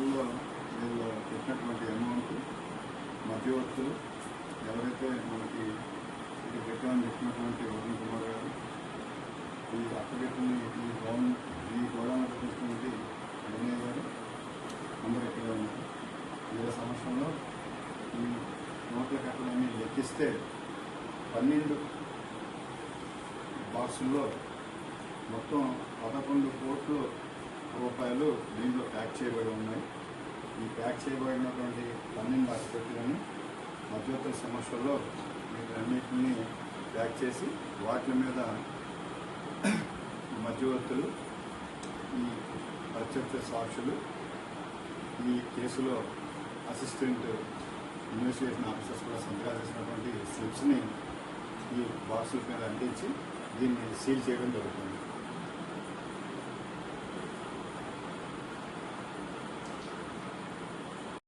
స్కూల్లో వీళ్ళు పెట్టినటువంటి అమౌంట్ మధ్యవర్తులు ఎవరైతే మనకి ఇది పెట్టాలని చెప్పినటువంటి వరుణ్ కుమార్ గారు ఈ అప్పగెట్టిన ఈ గౌన్ ఈ గోడానికి చూసినటువంటి వినయ్ గారు అందరూ ఇక్కడే ఉన్నారు. వీళ్ళ సంవత్సరంలో ఈ నోట్ల కట్టడాన్ని లెక్కిస్తే పన్నెండు బాక్సుల్లో మొత్తం పదకొండు కోట్లు ప్యాక్ చేయబడి ఉన్నాయి. ఈ ప్యాక్ చేయబడినటువంటి పన్నెండు ఆసుపత్రులను మధ్యోత్తర సమస్యల్లో వీటన్నిటిని ప్యాక్ చేసి వాటి మీద మధ్యవర్తులు ఈ ప్రత్యక్ష సాక్షులు ఈ కేసులో అసిస్టెంట్ ఇన్వెస్టిగేషన్ ఆఫీసర్స్ కూడా సంతకాలు చేసినటువంటి స్లిప్స్ని ఈ బాక్సుల మీద అంటించి దీన్ని సీల్ చేయడం జరుగుతుంది.